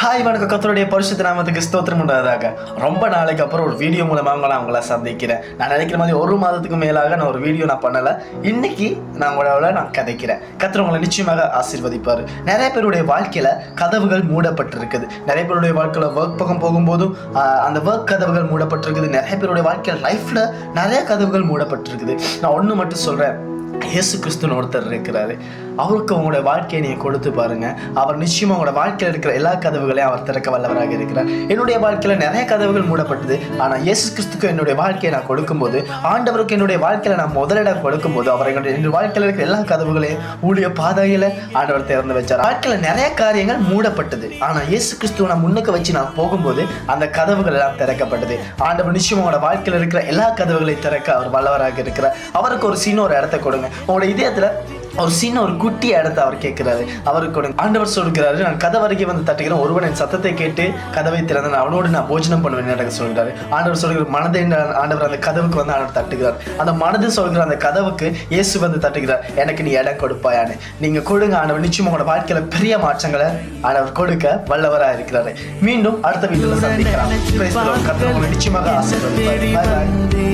Hi வணக்கம். கத்தருடைய பரிசுத்த நாமத்துக்கு ஸ்தோத்திரம் உண்டாதாக ரொம்ப நாளைக்கு அப்புறம் ஒரு வீடியோ மூலமாக நான் உங்களை சந்திக்கிறேன். நான் நினைக்கிற மாதிரி ஒரு மாதத்துக்கு மேலாக நான் ஒரு வீடியோ நான் பண்ணலை. இன்னைக்கு நான் உங்களோட நான் கதைக்கிறேன். கத்தர் உங்களை நிச்சயமாக ஆசீர்வதிப்பார். நிறைய பேருடைய வாழ்க்கையில் கதவுகள் மூடப்பட்டிருக்குது. நிறைய பேருடைய வாழ்க்கையில் ஒர்க் பக்கம் போகும்போதும் அந்த ஒர்க் கதவுகள் மூடப்பட்டிருக்குது. நிறைய பேருடைய வாழ்க்கையில் லைஃப்பில் நிறைய கதவுகள் மூடப்பட்டிருக்குது. நான் ஒன்று மட்டும் சொல்கிறேன் இயேசு கிறிஸ்துன்னு ஒருத்தர் இருக்கிறாரு. அவருக்கு உங்களுடைய வாழ்க்கையை நீங்கள் கொடுத்து பாருங்க. அவர் நிச்சயமாக உங்களோட வாழ்க்கையில் இருக்கிற எல்லா கதவுகளையும் அவர் திறக்க வல்லவராக இருக்கிறார். என்னுடைய வாழ்க்கையில் நிறைய கதவுகள் மூடப்பட்டது. ஆனால் இயேசு கிறிஸ்துக்கு என்னுடைய வாழ்க்கையை நான் கொடுக்கும்போது ஆண்டவருக்கு என்னுடைய வாழ்க்கையில் நான் முதலிடம் கொடுக்கும்போது அவர் என்னுடைய என்னுடைய வாழ்க்கையில் இருக்கிற எல்லா கதவுகளையும் ஊழிய பாதையில் ஆண்டவர் திறந்து வச்சார். வாழ்க்கையில் நிறைய காரியங்கள் மூடப்பட்டது. ஆனால் இயேசு கிறிஸ்துவை நான் முன்னுக்கு வச்சு நான் போகும்போது அந்த கதவுகள் எல்லாம் திறக்கப்பட்டது. ஆண்டவர் நிச்சயமாக உங்களோட வாழ்க்கையில் இருக்கிற எல்லா கதவுகளையும் திறக்க அவர் வல்லவராக இருக்கிறார். அவருக்கு ஒரு சின்ன ஒரு இடத்த கொடுங்க. உங்களோட இதயத்துல ஒரு சின்ன ஒரு குட்டி இடத்த அவர் கேட்கிறாரு. அவருக்கு கொடுங்க ஆண்டவர் சொல்கிறாரு நான் கதவு அருகே வந்து தட்டுகிறேன். ஒருவன் என் சத்தத்தை கேட்டு கதவை திறந்து நான் அவனோடு நான் போஜனம் பண்ணுவேன் எனக்கு சொல்கிறாரு ஆண்டவர் சொல்கிற மனதை ஆண்டவர் அந்த கதவுக்கு வந்து ஆண்டவர் தட்டுகிறார். அந்த மனது சொல்கிற அந்த கதவுக்கு இயேசு வந்து தட்டுகிறார். எனக்கு நீ இடம் கொடுப்பாயான்னு. நீங்க கொடுங்க ஆண்டவர். நிச்சயம் உங்களோட வாழ்க்கையில பெரிய மாற்றங்களை ஆண்டவர் கொடுக்க வல்லவராக இருக்கிறாரு. மீண்டும் அடுத்த வீட்டில் சந்திக்கலாம். நிச்சயமாக bye.